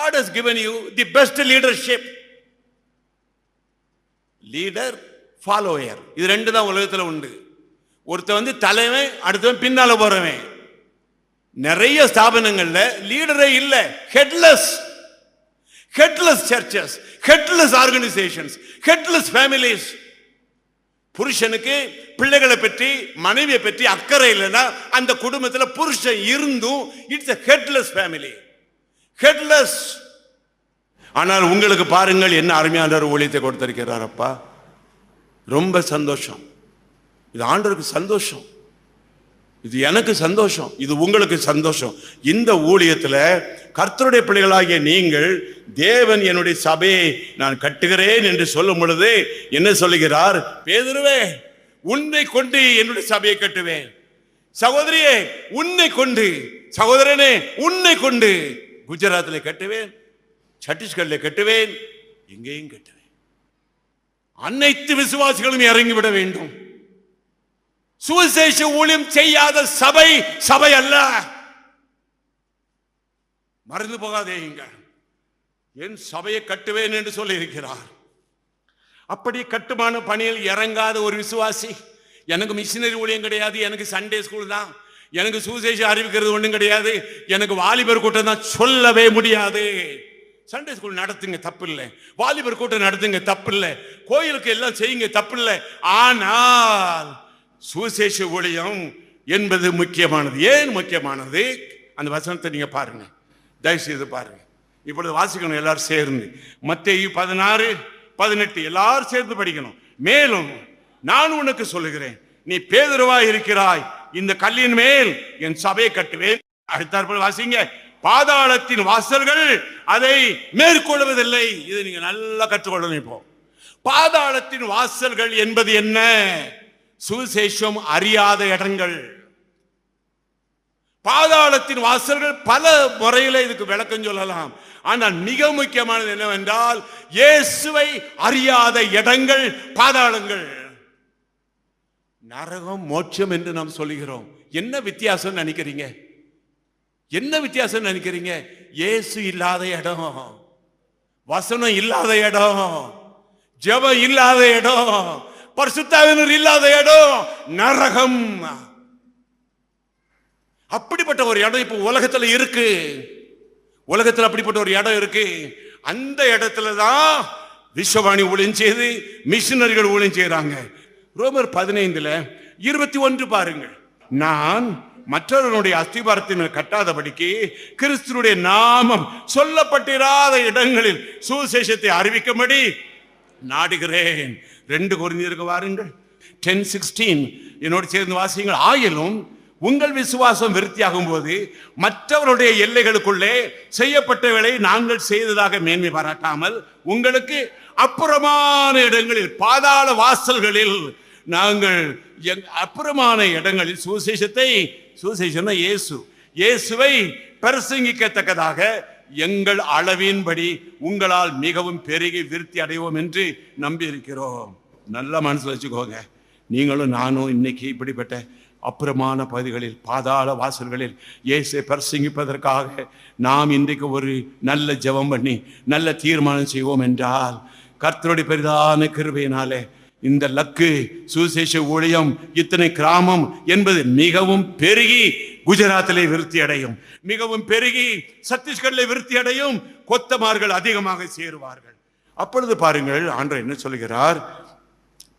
God has given you the best leadership. Leader follower இது ரெண்டு தான் உலகத்தில் உண்டு. ஒருத்தன் வந்து தலைவன் அடுத்தவன் பின்னால போறவன். நிறைய ஸ்தாபனங்கள்ல லீடரே இல்லை. Headless headless churches headless organisations headless families புருஷனுக்கு பிள்ளைகளை பற்றி மனைவியை பற்றி அக்கறை இல்லைன்னா அந்த குடும்பத்தில் புருஷன் இருந்தும் it's a headless family headless ஆனால் உங்களுக்கு பாருங்கள் என்ன அருமையான ஒரு ஊழியத்தை கொடுத்திருக்கிறார் அப்பா. ரொம்ப சந்தோஷம். இது ஆண்டவருக்கு சந்தோஷம். இது எனக்கு சந்தோஷம். இது உங்களுக்கு சந்தோஷம். இந்த ஊழியத்தில் கர்த்தருடைய பிள்ளைகளாகிய நீங்கள் தேவன் என்னுடைய சபையை நான் கட்டுகிறேன் என்று சொல்லும் பொழுது என்ன சொல்லுகிறார்? பேதுருவே உன்னை கொண்டு என்னுடைய சபையை கட்டுவேன். சகோதரியே உன்னை கொண்டு சகோதரனே உன்னை கொண்டு. குஜராத்தில் கட்டுவேன் சத்தீஸ்கரில் கட்டுவேன் எங்கேயும் கட்டுவேன். அனைத்து விசுவாசிகளும் இறங்கிவிட வேண்டும். சுவிசேஷ ஊழியம் செய்யாத சபை சபை அல்ல. மறந்து போகாதேங்க என் சபையை கட்டுவேன் என்று சொல்லி இருக்கிறார் அப்படி கட்டுமான பணியில் இறங்காத ஒரு விசுவாசி எனக்கு மிஷினரி ஊழியம் கிடையாது எனக்கு சண்டே ஸ்கூல் தான். எனக்கு சுவிசேஷம் அறிவிக்கிறது ஒன்றும் கிடையாது. எனக்கு வாலிபர் கூட்டம் தான் சொல்லவே முடியாது. சண்டே ஸ்கூல் நடத்துங்க தப்பு இல்லை வாலிபர் கூட்டம் நடத்துங்க தப்பு இல்லை கோயிலுக்கு எல்லாம் செய்யுங்க தப்பு இல்லை ஆனால் சுவிசேஷ ஊழியம் என்பது முக்கியமானது. ஏன் முக்கியமானது? அந்த வசனத்தை நீங்க பாருங்க. தயவுசெய்து பாருங்க. இப்பொழுது வாசிக்கணும் எல்லாரும் சேர்ந்து. மத்திய பதினாறு பதினெட்டு. எல்லாரும் சேர்ந்து படிக்கணும். மேலும் நான் உனக்கு சொல்லுகிறேன். நீ பேதுருவாய் இருக்கிறாய். இந்த கல்லின் மேல் என் சபையை கட்டுவேன். அடுத்தாற்போல் வாசிங்க. பாதாளத்தின் வாசல்கள் அதை மேற்கொள்வதில்லை. இதை நீங்க நல்லா கற்றுக்கொள்ளணும் இப்போ. பாதாளத்தின் வாசல்கள் என்பது என்ன? சுவிசேஷம் அறியாத இடங்கள். பாதாளத்தின் வாசல்கள் பல முறையில் இதுக்கு விளக்கம் சொல்லலாம். ஆனால் மிக முக்கியமானது என்னவென்றால் இயேசுவை அறியாத இடங்கள் பாதாளங்கள். நரகம் மோட்சம் என்று நாம் சொல்லுகிறோம். என்ன வித்தியாசம் நினைக்கிறீங்க? என்ன வித்தியாசம் நினைக்கிறீங்க? இயேசு இல்லாத இடம். வசனம் இல்லாத இடம். ஜெபம் இல்லாத இடம். பரிசுத்தாவினர் இல்லாத இடம். நரகம். அப்படிப்பட்ட ஒரு இடம் இப்போ உலகத்தில் இருக்கு. உலகத்தில் அப்படிப்பட்ட ஒரு இடம் இருக்கு. அந்த இடத்துல தான் விஸ்வவாணி ஊழியம் செய்து மிஷினரிகள் ஊழியம் செய்கிறாங்க ரோமர் பதினைந்துல இருபத்தி ஒன்று பாருங்கள். நான் மற்றவர்களுடைய அஸ்திபாரத்தினர் கட்டாதபடிக்கு கிறிஸ்துனுடைய நாமம் சொல்லப்பட்டிராத இடங்களில் சுவிசேஷத்தை அறிவிக்கும்படி நாடுகிறேன். ரெண்டு குறைஞ்சிருக்கு வாருங்கள். டென் சிக்ஸ்டீன் என்னோடு சேர்ந்து வாசியுங்கள். ஆயிலும் உங்கள் விசுவாசம் விருத்தியாகும் போது மற்றவருடைய எல்லைகளுக்குள்ளே செய்யப்பட்டவளை நாங்கள் செய்ததாக மேன்மை பாராட்டாமல் உங்களுக்கு அப்புறமான இடங்களில் பாதாள வாசல்களில் நாங்கள் எங் அப்புறமான இடங்களில் சுவிசேஷத்தை சுவிசேஷம்னா இயேசு. இயேசுவை பிரசங்கிக்கத்தக்கதாக எங்கள் அளவின்படி உங்களால் மிகவும் பெருகி விருத்தி அடைவோம் என்று நம்பி இருக்கிறோம் நல்ல மனசில் வச்சுக்கோங்க. நீங்களும் நானும் இன்னைக்கு இப்படிப்பட்ட அப்புறமான பகுதிகளில் பாதாள வாசல்களில் இயேசை பிரசங்கிப்பதற்காக நாம் இன்றைக்கு ஒரு நல்ல ஜெபம் பண்ணி நல்ல தீர்மானம் செய்வோம் என்றால் கர்த்தருடைய பெரிதான கிருபையினாலே இந்த லக்கு சுசேஷ ஊழியம் இத்தனை கிராமம் என்பது மிகவும் பெருகி குஜராத்திலே விருத்தி அடையும். மிகவும் பெருகி சத்தீஸ்கரில் விருத்தி அடையும் கொத்தமார்கள் அதிகமாக சேருவார்கள். அப்பொழுது பாருங்கள் ஆண்டவர் என்ன சொல்கிறார்?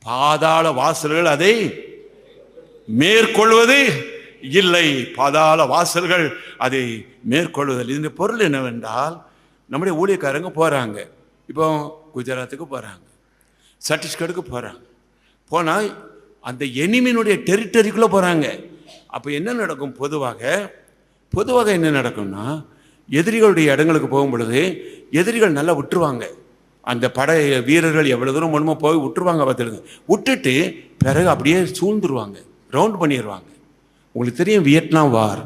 பாதாள வாசல்கள் அதை மேற்கொள்வது இல்லை. பாதாள வாசல்கள் அதை மேற்கொள்வதில் இந்த பொருள் என்னவென்றால் நம்முடைய ஊழியக்காரங்க போறாங்க. இப்போ குஜராத்துக்கு போறாங்க. சட்டீஸ்கருக்கு போகிறான் போனால் அந்த எனிமினுடைய டெரிட்டரிக்குள்ளே போகிறாங்க அப்போ என்ன நடக்கும் பொதுவாக? பொதுவாக என்ன நடக்கும்னா எதிரிகளுடைய இடங்களுக்கு போகும் பொழுது எதிரிகள் நல்லா விட்டுருவாங்க அந்த படை வீரர்கள் எவ்வளோ தூரம் ஒன்றுமோ போய் விட்டுருவாங்க பார்த்துருங்க விட்டுட்டு பிறகு அப்படியே சூழ்ந்துருவாங்க. ரவுண்ட் பண்ணிடுவாங்க உங்களுக்கு தெரியும் வியட்நாம் வார்.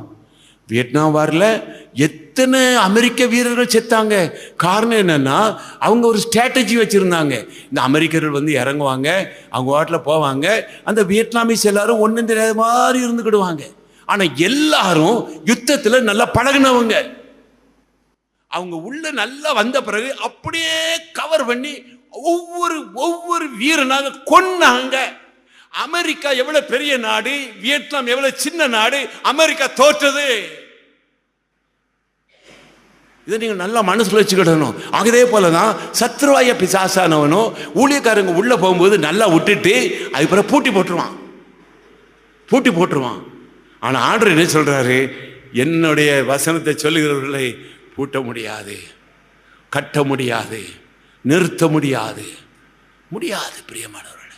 வியட்நாம் வாரில் எத் எத்தனை அமெரிக்க வீரர்கள் செத்தாங்க? காரணம் என்னன்னா அவங்க ஒரு ஸ்ட்ராட்டஜி வச்சுருந்தாங்க. இந்த அமெரிக்கர்கள் வந்து இறங்குவாங்க அவங்க வாட்டில் போவாங்க. அந்த வியட்நாமீஸ் எல்லாரும் ஒன்றும் தெரியாத மாதிரி இருந்துக்கிடுவாங்க ஆனால் எல்லாரும் யுத்தத்தில் நல்லா பழகுனவங்க. அவங்க உள்ள நல்லா வந்த பிறகு அப்படியே கவர் பண்ணி ஒவ்வொரு ஒவ்வொரு வீரனாக கொன்னாங்க. அமெரிக்கா எவ்வளவு பெரிய நாடு வியட்நாம் எவ்வளவு சின்ன நாடு அமெரிக்கா தோற்றது. இதை நீங்கள் நல்லா மனசில் வச்சுக்கிடணும். அதே போல தான் சத்ருவாய பிசாசானவனும் ஊழியக்காரங்க உள்ளே போகும்போது நல்லா விட்டுட்டு அதுக்கப்புறம் பூட்டி போட்டுருவான். பூட்டி போட்டுருவான். ஆனால் ஆண்டர் என்ன சொல்கிறாரு என்னுடைய வசனத்தை சொல்லுகிறவர்களை பூட்ட முடியாது கட்ட முடியாது நிறுத்த முடியாது. முடியாது பிரியமானவர்களே.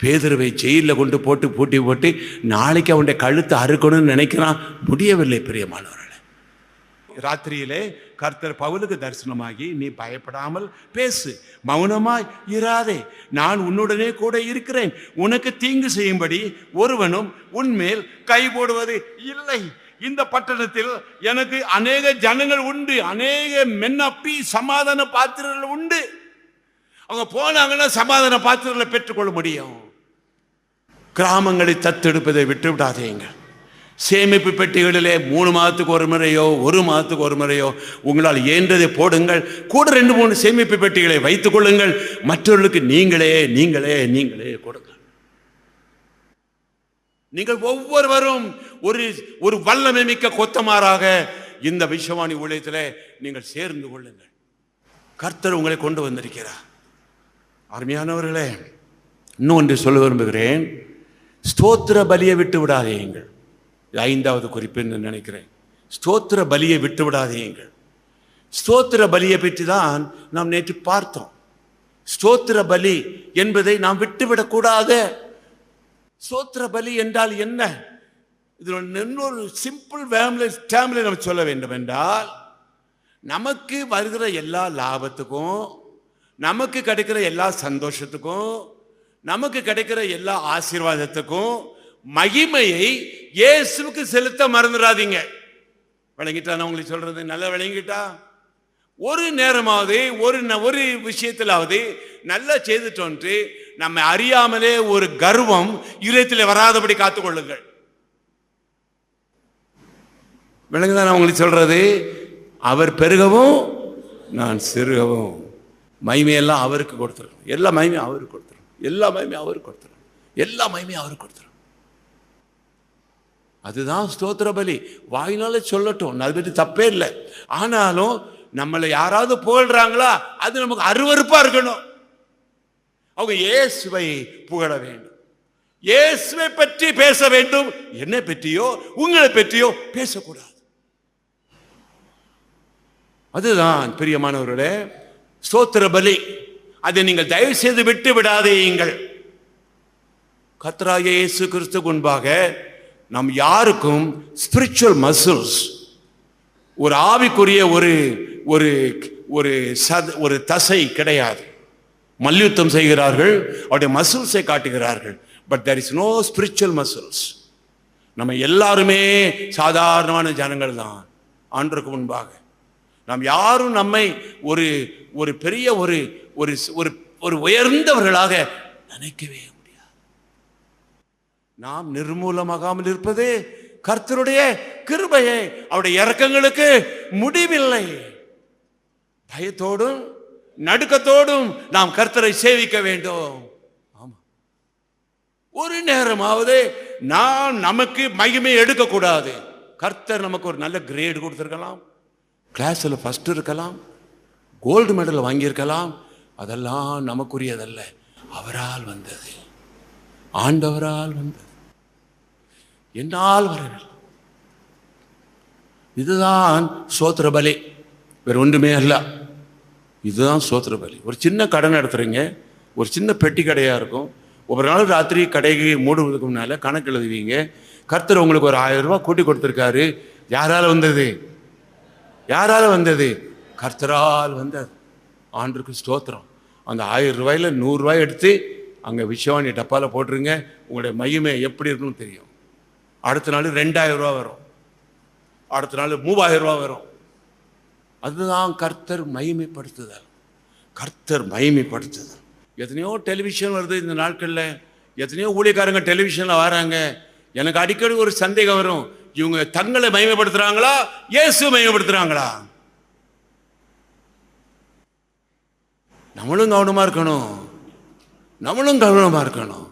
பேதுருவை ஜெயிலில் கொண்டு போட்டு பூட்டி போட்டு நாளைக்கு அவனுடைய கழுத்தை அறுக்கணும்னு நினைக்கிறான். முடியவில்லை பிரியமானவர் ராத்திரியிலே கர்த்தர் பவுலுக்கு தரிசனமாகி நீ பயப்படாமல் பேசு. மௌனமாய் இராதே. நான் உன்னுடனே கூட இருக்கிறேன். உனக்கு தீங்கு செய்யும்படி ஒருவனும் உன்மேல் கை போடுவது இல்லை. இந்த பட்டணத்தில் எனக்கு அநேக ஜனங்கள் உண்டு. அநேக மென்னப்பி சமாதான பாத்திரங்கள் உண்டு. அவங்க போனாங்கன்னா சமாதான பாத்திரங்களை பெற்றுக்கொள்ள முடியும். கிராமங்களை தத்தெடுப்பதை விட்டு விடாதீங்க சேமிப்பு பெட்டிகளிலே மூணு மாதத்துக்கு ஒரு முறையோ ஒரு மாதத்துக்கு ஒரு முறையோ உங்களால் இயன்றதை போடுங்கள். கூட ரெண்டு மூணு சேமிப்பு பெட்டிகளை வைத்துக் கொள்ளுங்கள். மற்றவர்களுக்கு நீங்களே நீங்களே நீங்களே கொடுங்கள். நீங்கள் ஒவ்வொருவரும் ஒரு ஒரு வல்லமை மிக்க கொத்தமாறாக இந்த விஷவாணி ஊழியத்தில் நீங்கள் சேர்ந்து கொள்ளுங்கள். கர்த்தர் உங்களை கொண்டு வந்திருக்கிறார். அருமையானவர்களே இன்னொன்று சொல்ல விரும்புகிறேன். ஸ்தோத்திர பலியை விட்டு விடாதீங்கள் எங்கள். ஐந்தாவது குறிப்புன்னு நினைக்கிறேன். ஸ்தோத்திர பலியை விட்டு விடாதீங்கள் ஸ்தோத்திர பலியை பற்றி தான் நாம் நேற்று பார்த்தோம். ஸ்தோத்திர பலி என்பதை நாம் விட்டுவிடக்கூடாது. ஸ்தோத்திர பலி என்றால் என்ன? இதில் இன்னொரு சிம்பிள் ஃபேமிலி ஃபேமிலி நம்ம சொல்ல வேண்டும் என்றால் நமக்கு வருகிற எல்லா லாபத்துக்கும் நமக்கு கிடைக்கிற எல்லா சந்தோஷத்துக்கும் நமக்கு கிடைக்கிற எல்லா ஆசீர்வாதத்துக்கும் மகிமையை இயேசுவுக்கு செலுத்த மறந்துடாதீங்க. விளங்கிட்டா நான் உங்களுக்கு சொல்றது? நல்லா விளங்கிட்டா? ஒரு நேரமாவது ஒரு ந- ஒரு விஷயத்திலாவது நல்லா செய்துட்டோன்ட்டு நம்ம அறியாமலே ஒரு கர்வம் இதயத்தில் வராதபடி காத்துக்கொள்ளுங்கள். விளங்குதான் நான் உங்களுக்கு சொல்றது? அவர் பெருகவும் நான் சிறுகவும். மகிமையெல்லாம் அவருக்கு கொடுத்துருக்கோம் எல்லா மகிமையும் அவருக்கு கொடுத்துரும். எல்லா மகிமையும் அவருக்கு கொடுத்துரும். எல்லா மகிமையும் அவருக்கு கொடுத்துரும். அதுதான் ஸ்தோத்திர பலி வாயினால சொல்லட்டும் அது பற்றி தப்பே இல்லை. ஆனாலும் நம்மளை யாராவது புகழ்றாங்களா அது நமக்கு அருவறுப்பாக இருக்கணும். அவங்க இயேசுவை புகழ வேண்டும். இயேசுவை பற்றி பேச வேண்டும். என்னை பற்றியோ உங்களை பற்றியோ பேசக்கூடாது. அதுதான் பிரியமானவர்களே ஸ்தோத்திர பலி அதை நீங்கள் தயவு செய்து விட்டு விடாதீங்கள். கத்ராய இயேசு கிறிஸ்து முன்பாக நம் யாருக்கும் ஸ்பிரிச்சுவல் மசில்ஸ் ஒரு ஆவிக்குரிய ஒரு ஒரு ஒரு சத ஒரு தசை கிடையாது. மல்யுத்தம் செய்கிறார்கள் அவருடைய மசில்ஸை காட்டுகிறார்கள் but there is no spiritual muscles நம்ம எல்லாருமே சாதாரணமான ஜனங்கள் தான் ஆண்டருக்கு முன்பாக. நாம் யாரும் நம்மை ஒரு ஒரு பெரிய ஒரு ஒரு ஒரு ஒரு உயர்ந்தவர்களாக நினைக்கவே நாம் நிர்மூலமாகாமல் இருப்பது கர்த்தருடைய கிருபையே. அவருடைய இறக்கங்களுக்கு முடிவில்லை. பயத்தோடும் நடுக்கத்தோடும் நாம் கர்த்தரை சேவிக்க வேண்டும். ஆமா. ஒரு நேரமாவது நாம் நமக்கு மகிமை எடுக்கக்கூடாது. கர்த்தர் நமக்கு ஒரு நல்ல கிரேடு கொடுத்துருக்கலாம். கிளாஸில் ஃபஸ்ட்டு இருக்கலாம். கோல்டு மெடல் வாங்கியிருக்கலாம். அதெல்லாம் நமக்குரியதல்ல. அவரால் வந்தது. ஆண்டவரால் வந்தது. என்னால் வரவில்லை. இதுதான் சோத்திர பலி வேற ஒன்றுமே அல்ல. இதுதான் சோத்திர பலி ஒரு சின்ன கடன் எடுத்துறீங்க. ஒரு சின்ன பெட்டி கடையாக இருக்கும். ஒரு நாள் ராத்திரி கடைக்கு மூடுவதற்கு முன்னால் கணக்கு எழுதுவீங்க. கர்த்தர் உங்களுக்கு ஒரு ஆயிரம் ரூபாய் கூட்டி கொடுத்துருக்காரு. யாரால் வந்தது? யாரால் வந்தது? கர்த்தரால் வந்தது. ஆண்டுக்கு ஸ்தோத்திரம். அந்த ஆயிரம் ரூபாயில நூறுரூவாய் எடுத்து அங்கே விஷவாணி டப்பாவில் போட்டுருங்க. உங்களுடைய மையமே எப்படி இருக்குன்னு தெரியும். அடுத்த நாள் ரெண்டாயிரம் ரூபா வரும். அடுத்த நாள் மூவாயிரம் ரூபா வரும். அதுதான் கர்த்தர் மகிமைப்படுத்துதல். கர்த்தர் மகிமைப்படுத்துதல். எத்தனையோ டெலிவிஷன் வருது இந்த நாட்களில். எத்தனையோ ஊழியக்காரங்க டெலிவிஷனில் வராங்க. எனக்கு அடிக்கடி ஒரு சந்தேகம் வரும். இவங்க தங்களை மயமைப்படுத்துகிறாங்களா இயேசு மயமைப்படுத்துகிறாங்களா நம்மளும் கவனமாக இருக்கணும். நம்மளும் கவனமாக இருக்கணும்.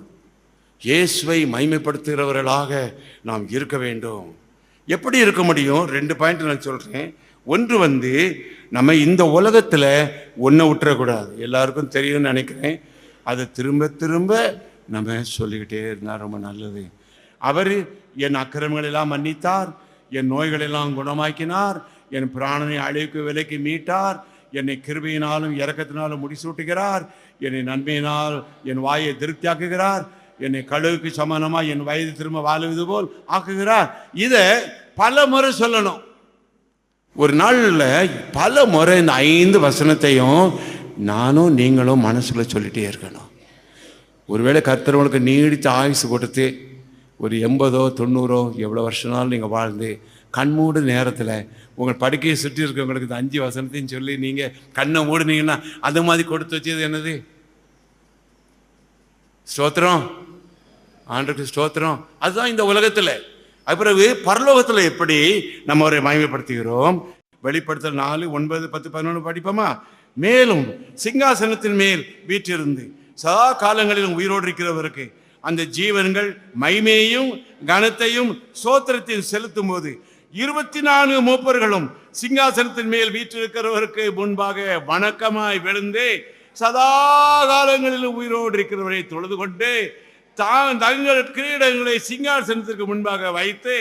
இயேசுவை மைமைப்படுத்துகிறவர்களாக நாம் இருக்க வேண்டும். எப்படி இருக்க முடியும்? ரெண்டு பாயிண்ட் நான் சொல்கிறேன் ஒன்று வந்து நம்ம இந்த உலகத்தில் ஒன்றை விட்டுறக்கூடாது. எல்லாருக்கும் தெரியும்னு நினைக்கிறேன். அதை திரும்ப திரும்ப நம்ம சொல்லிக்கிட்டே இருந்தால் ரொம்ப நல்லது. அவர் என் அக்கிரமங்களெல்லாம் மன்னித்தார். என் நோய்களெல்லாம் குணமாக்கினார். என் பிராணனை அழிவுக்கு விலைக்கு மீட்டார். என்னை கிருபையினாலும் இறக்கத்தினாலும் முடிசூட்டுகிறார். என்னை நன்மையினால் என் வாயை திருப்தியாக்குகிறார். என்னை கழுவுக்கு சமானமாக என் வயது திரும்ப வாழுவது போல் ஆக்குகிறார். இதை பல முறை சொல்லணும். ஒரு நாளில் பல முறை இந்த ஐந்து வசனத்தையும் நானும் நீங்களும் மனசில் சொல்லிட்டே இருக்கணும். ஒருவேளை கர்த்தரவங்களுக்கு நீடித்த ஆயுசு கொடுத்து ஒரு எண்பதோ தொண்ணூறோ எவ்வளோ வருஷம்னாலும் நீங்கள் வாழ்ந்து கண்மூடு நேரத்தில் உங்கள் படுக்கையை சுற்றி இருக்கவங்களுக்கு இந்த அஞ்சு வசனத்தையும் சொல்லி நீங்கள் கண்ணை மூடுனீங்கன்னா அது மாதிரி கொடுத்து வச்சது என்னது? ஸ்தோத்திரம். ஆண்டுக்கு ஸ்தோத்திரம். அதுதான் இந்த உலகத்தில். பிறகு பரலோகத்தில் எப்படி நம்ம அவரை மகிமைப்படுத்துகிறோம்? வெளிப்படுத்தல் நாலு ஒன்பது பத்து பதினொன்று படிப்போமா? மேலும் சிங்காசனத்தின் மேல் வீற்றிருந்து சதா காலங்களிலும் உயிரோடு இருக்கிறவருக்கு அந்த ஜீவன்கள் மைமையையும் கனத்தையும் சோத்திரத்தையும் செலுத்தும் போது இருபத்தி நான்கு மூப்பர்களும் சிங்காசனத்தின் மேல் வீற்றிருக்கிறவருக்கு முன்பாக வணக்கமாய் விழுந்து சதா காலங்களிலும் உயிரோடு இருக்கிறவரை தொழுது கொண்டு தான் தங்கள் கிரீடங்களை சிங்காசனத்திற்கு முன்பாக வைத்து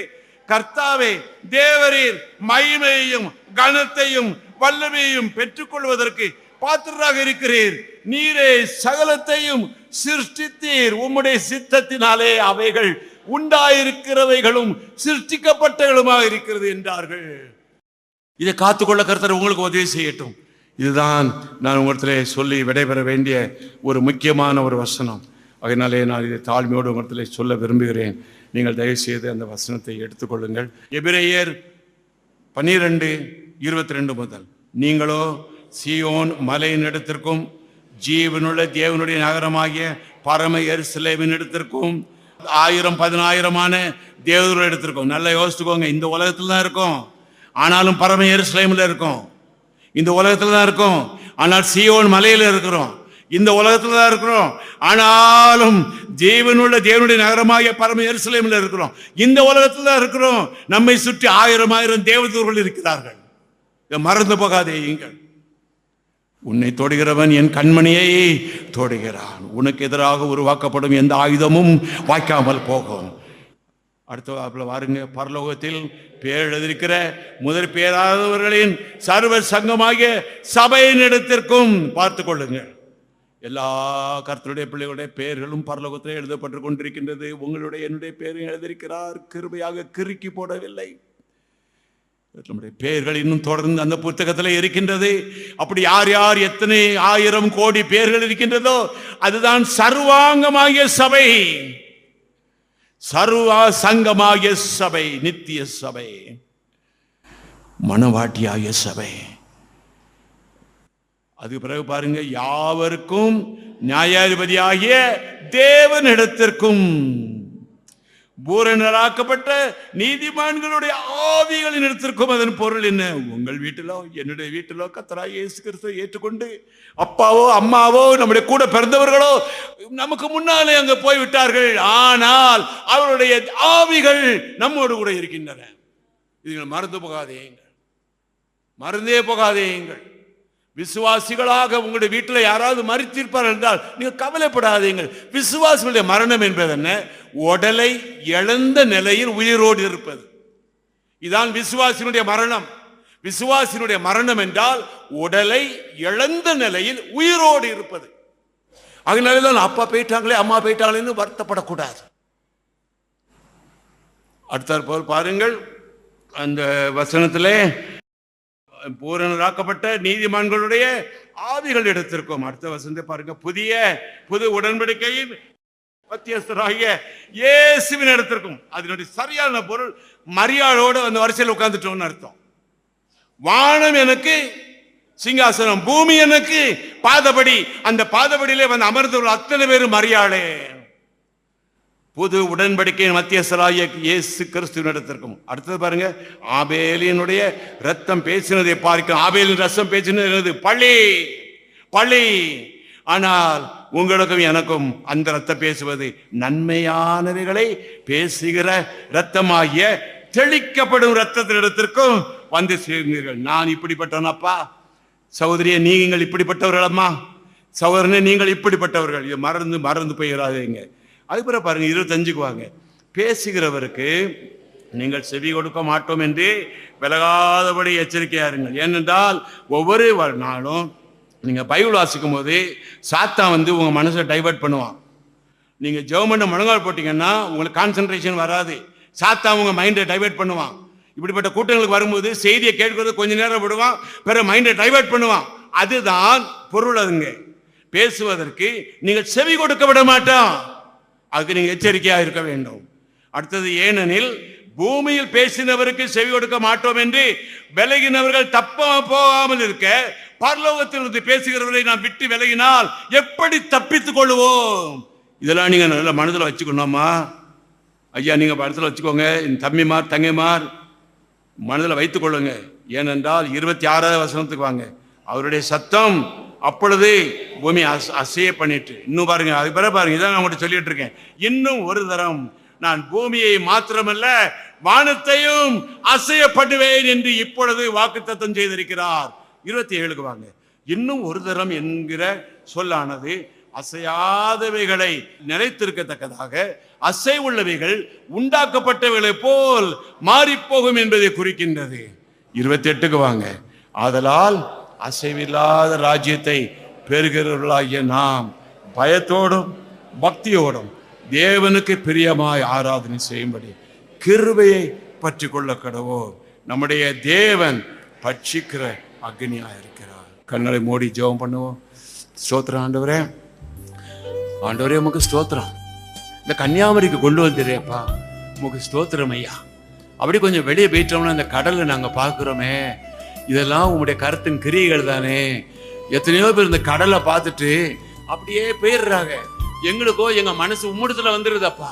கர்த்தாவே தேவரீர் மகிமையையும் கனத்தையும் வல்லமையையும் பெற்றுக்கொள்வதற்கு பாத்திரராக இருக்கிறீர். நீரே சகலத்தையும் சிருஷ்டித்தீர். உம்முடைய சித்தத்தினாலே அவைகள் உண்டாயிருக்கிறவைகளும் சிருஷ்டிக்கப்பட்டவைகளுமாக இருக்கிறது என்றார்கள். இதை காத்துக்கொள்ள கருத்தர் உங்களுக்கு உதவி செய்யட்டும். இதுதான் நான் உங்களிடத்தில் சொல்லி விடைபெற வேண்டிய ஒரு முக்கியமான ஒரு வசனம். அதனாலே நான் இதை தாழ்மையோடு உங்களிடத்தில் சொல்ல விரும்புகிறேன். நீங்கள் தயவுசெய்து அந்த வசனத்தை எடுத்துக்கொள்ளுங்கள். எபிரேயர் பன்னிரெண்டு இருபத்தி ரெண்டு முதல். நீங்களோ சியோன் மலையின் இடத்திற்கும் ஜீவனுள்ள தேவனுடைய நகரமாகிய பரம எருசலேமின் இடத்திற்கும் ஆயிரம் பதினாயிரமான தேவதூர் எடுத்திருக்கோம். நல்லா யோசிச்சுக்கோங்க இந்த உலகத்தில் தான் இருக்கும். ஆனாலும் பரம எருசலேமில் இருக்கும். இந்த உலகத்தில் தான் இருக்கும். ஆனால் சியோன் மலையில் இருக்கிறோம். இந்த உலகத்தில் தான் இருக்கிறோம். ஆனாலும் ஜீவனுள்ள தேவனுடைய நகரமாகிய பரம எருசலேமில் இருக்கிறோம். இந்த உலகத்தில் தான் இருக்கிறோம். நம்மை சுற்றி ஆயிரம் ஆயிரம் தேவதூர்கள் இருக்கிறார்கள். இதை மறந்து போகாதேயுங்கள் உன்னை தொடுகிறவன் என் கண்மணியை தொடுகிறான். உனக்கு எதிராக உருவாக்கப்படும் எந்த ஆயுதமும் வாய்க்காமல் போகும். அடுத்த வாப்பில் வாருங்க. பரலோகத்தில் பேர் எழுதியிருக்கிற முதற் பேராதவர்களின் சர்வ சங்கமாகிய சபையின் இடத்திற்கும் பார்த்து கொள்ளுங்கள். எல்லா கர்த்தருடைய பிள்ளைகளுடைய பெயர்களும் பரலோகத்தில் எழுதப்பட்டு கொண்டிருக்கின்றது. உங்களுடைய என்னுடைய பெயரும் எழுதியிருக்கிறார். கிருபையாக கிறுக்கி போடவில்லை. நம்முடைய பெயர்கள் இன்னும் தொடர்ந்து அந்த புத்தகத்தில் இருக்கின்றது. அப்படி யார் யார் எத்தனை ஆயிரம் கோடி பேர்கள் இருக்கின்றதோ அதுதான் சர்வாங்கமாகிய சபை. சர்வா சங்கமாகிய சபை நித்திய சபை. மனவாட்டியாகிய சபை. அதுக்கு பிறகு பாருங்க யாவருக்கும் நியாயாதிபதியாகிய தேவனிடத்திற்கும் பூரணராக்கப்பட்ட நீதிமான்களுடைய ஆவிகளின் இடத்திற்கும் அதன் பொருள் என்ன? உங்கள் வீட்டிலோ என்னுடைய வீட்டிலோ கத்தராய் இயேசு கிறிஸ்துவை ஏற்றுக்கொண்டு அப்பாவோ அம்மாவோ நம்முடைய கூட பிறந்தவர்களோ நமக்கு முன்னாலே அங்கே போய் விட்டார்கள் ஆனால் அவருடைய ஆவிகள் நம்மோடு கூட இருக்கின்றன. இதுகள் மறந்து போகாதேங்கள் மறந்தே போகாதேங்கள் விசுவாசிகளாக உங்களுடைய வீட்டில் யாராவது மறித்திருப்பார்கள் என்றால் நீங்கள் கவலைப்படாதீங்கள் விசுவாசிகளுடைய மரணம் என்பது என்ன? உடலை இழந்த நிலையில் உயிரோடு இருப்பது. இதான் விசுவாசினுடைய மரணம். விசுவாசினுடைய மரணம் என்றால் உடலை இழந்த நிலையில் உயிரோடு இருப்பது. அதனால தான் அப்பா போயிட்டாங்களே அம்மா போயிட்டாங்களேன்னு வருத்தப்படக்கூடாது. அடுத்தாற் போல் பாருங்கள். அந்த வசனத்திலே பூரணராக்கப்பட்ட நீதிமான்களுடைய ஆவிகள் எடுத்திருக்கோம். அடுத்த வசந்த பாருங்க. புதிய புது உடன்படிக்கையின் மத்தியஸ்தராகிய இயேசுவின் எடுத்திருக்கும். அதனுடைய சரியான பொருள் மரியாளோடு அந்த வரிசையில் உட்கார்ந்துட்டோம்னு அர்த்தம். வானம் எனக்கு சிங்காசனம் பூமி எனக்கு பாதபடி அந்த பாதபடியிலே வந்து அமர்ந்தவர்கள் அத்தனை பேரும் மரியாதை. புது உடன்படிக்கையின் மத்தியஸ்தராகிய இயேசு கிறிஸ்துவனிடத்திற்கும் அடுத்தது பாருங்க ஆபேலினுடைய ரத்தம் பேசினதை பார்க்க ஆபேலின் ரத்தம் பேசினது என்னது? பழி பழி. ஆனால் உங்களுக்கும் எனக்கும் அந்த ரத்தம் பேசுவது நன்மையானவைகளை பேசுகிற ரத்தமாகிய தெளிக்கப்படும் ரத்தத்தினிடத்திற்கும் வந்து சேர்ந்தீர்கள். நான் இப்படிப்பட்டவனப்பா? சகோதரியை நீங்கள் இப்படிப்பட்டவர்களம்மா? சகோதரனே நீங்கள் இப்படிப்பட்டவர்கள். இது மறந்து மறந்து போயிடாதீங்க. அதுக்கப்புறம் பாருங்க இருபத்தஞ்சுக்கு வாங்க. பேசுகிறவருக்கு நீங்கள் செவி கொடுக்க மாட்டோம் என்று விலகாதபடி எச்சரிக்கையா இருங்கள். ஏனென்றால் ஒவ்வொரு நாளும் நீங்க பைபிள் வாசிக்கும் போது சாத்தா வந்து உங்க மனசை டைவெர்ட் பண்ணுவான். நீங்க ஜெர்மன்ல முழங்கால் போட்டீங்கன்னா உங்களுக்கு கான்சென்ட்ரேஷன் வராது. சாத்தா உங்க மைண்டை டைவெர்ட் பண்ணுவான். இப்படிப்பட்ட கூட்டங்களுக்கு வரும்போது செய்தியை கேட்கறது கொஞ்ச நேரம் விடுவான் பிறகு மைண்டை டைவெர்ட் பண்ணுவான். அதுதான் பொருள் அதுங்க. பேசுவதற்கு நீங்கள் செவி கொடுக்க விட மாட்டோம். அதுக்கு நீங்கள் எச்சரிக்கையாக இருக்க வேண்டும். அடுத்தது ஏனெனில் பூமியில் பேசினவருக்கு செவி கொடுக்க மாட்டோம் என்று விலகினவர்கள் தப்ப போகாமல் இருக்க பரலோகத்திலிருந்து பேசுகிறவரை நாம் விட்டு விலகினால் எப்படி தப்பித்துக் கொள்வோம் இதெல்லாம் நீங்க நல்ல மனதில் வச்சுக்கணுமா ஐயா நீங்க மனதில் வச்சுக்கோங்க. என் தம்பிமார் தங்கைமார் மனதில் வைத்துக் கொள்ளுங்க. ஏனென்றால் இருபத்தி ஆறாவது வசனத்துக்கு வாங்க. அவருடைய சத்தம் அப்பொழுது பூமி அஸ் அசைய பண்ணிட்டு இன்னும் பாருங்க அது பிறகு பாருங்க இதான் நான் உங்கள்கிட்ட சொல்லிட்டு இருக்கேன். இன்னும் ஒரு தரம் நான் பூமியை மாத்திரமல்ல வானத்தையும் அசைய பண்ணுவேன் என்று இப்பொழுது வாக்குத்தத்தம் செய்திருக்கிறார். இருபத்தி ஏழுக்கு வாங்க. இன்னும் ஒரு தரம் என்கிற சொல்லானது அசையாதவைகளை நிலைத்திருக்கத்தக்கதாக அசை உள்ளவைகள் உண்டாக்கப்பட்டவைகளை போல் மாறிப்போகும் என்பதை குறிக்கின்றது. இருபத்தி எட்டுக்கு வாங்க. ஆதலால் அசைவில்லாத ராஜ்யத்தை பெறுகிறவர்களாகிய நாம் பயத்தோடும் பக்தியோடும் தேவனுக்கு பிரியமாய் ஆராதனை செய்யும்படி கிருவையை பற்றி கொள்ள கடவோம் நம்முடைய தேவன் பட்சிக்கிற அக்னியாக இருக்கிறார் கண்ணலை மூடி ஜெபம் பண்ணுவோம். ஸ்தோத்திரம் ஆண்டவரே. ஆண்டவரே உமக்கு ஸ்தோத்திரம். இந்த கன்னியாகுமரிக்கு கொண்டு வந்துடுறேப்பா உமக்கு ஸ்தோத்திரம் ஐயா. அப்படி கொஞ்சம் வெளியே போயிட்டோம்னா அந்த கடலை நாங்கள் பார்க்குறோமே. இதெல்லாம் உங்களுடைய கருத்தின் கிரியைகள் தானே. எத்தனையோ பேர் இந்த கடலை பார்த்துட்டு அப்படியே போயிடுறாங்க. எங்களுக்கோ எங்க மனசு உம்முடத்துல வந்துருதப்பா.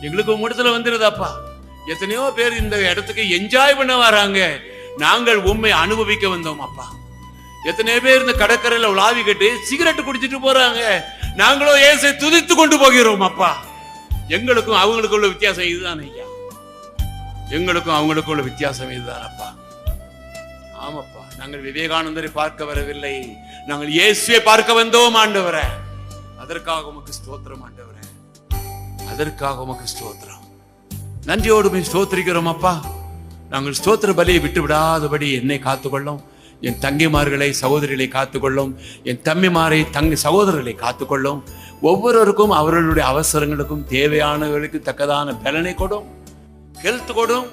எங்களுக்கு உம்முடத்துல வந்துருதாப்பா. எத்தனையோ பேர் இந்த இடத்துக்கு என்ஜாய் பண்ண வராங்க. நாங்கள் உண்மை அனுபவிக்க வந்தோம் அப்பா எத்தனையோ பேர் இந்த கடற்கரையில உலாவி கட்டு சிகரெட் குடிச்சிட்டு போறாங்க. நாங்களும் ஏசை துதித்து கொண்டு போகிறோம் அப்பா எங்களுக்கும் அவங்களுக்கும் உள்ள வித்தியாசம் இதுதான் ஐயா. எங்களுக்கும் அவங்களுக்கும் உள்ள வித்தியாசம் இதுதான் அப்பா ஆமாப்பா. நாங்கள் விவேகானந்தரை பார்க்க வரவில்லை. நாங்கள் இயேசுவை பார்க்க வந்தோம் ஆண்டவரே. அதற்காக உமக்கு ஸ்தோத்திரம் ஆண்டவரே. அதற்காக உமக்கு ஸ்தோத்திரம். நன்றியோடு போய் ஸ்தோத்திரிக்கிறோம் அப்பா. நாங்கள் ஸ்தோத்திர பலியை விட்டு விடாதபடி என்னை காத்துக்கொள்ளும். என் தங்கைமார்களை சகோதரிகளை காத்துக்கொள்ளும். என் தம்பிமாரை தங்கை சகோதரர்களை காத்துக்கொள்ளும். ஒவ்வொருவருக்கும் அவர்களுடைய அவசரங்களுக்கும் தேவையானவர்களுக்கு தக்கதான பலனை கொடும். ஹெல்த் கொடும்.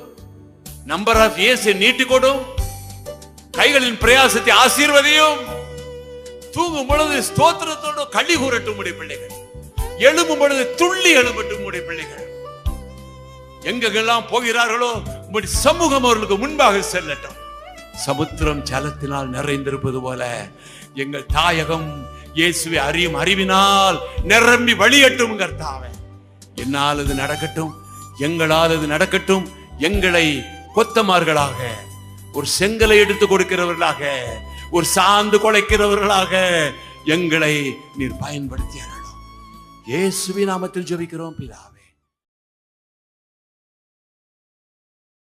நம்பர் ஆஃப் இயர்ஸை நீட்டி கொடும். கைகளின் பிரயாசத்தை ஆசீர்வதியும். தூங்கும் பொழுது ஸ்தோத்திரத்தோடு களி கூறட்டும் உடைய பிள்ளைகள். எழும்பும் பொழுது துள்ளி எழும்பட்டும் உடைய பிள்ளைகள். எங்கெல்லாம் போகிறார்களோ உங்களுடைய சமூகம் அவர்களுக்கு முன்பாக செல்லட்டும். சமுத்திரம் ஜலத்தினால் நிறைந்திருப்பது போல எங்கள் தாயகம் இயேசுவை அறியும் அறிவினால் நிரம்பி வழியட்டும் கர்த்தாவே என்னால் அது நடக்கட்டும் எங்களால் அது நடக்கட்டும் எங்களை கொத்தமார்களாக. ஒரு செங்கலை எடுத்து கொடுக்கிறவர்களாக ஒரு சாந்து கொலைக்கிறவர்களாக எங்களை நீர் பயன்படுத்தி இயேசுவி நாமத்தில் ஜெபிக்கிறோம் பிதாவே.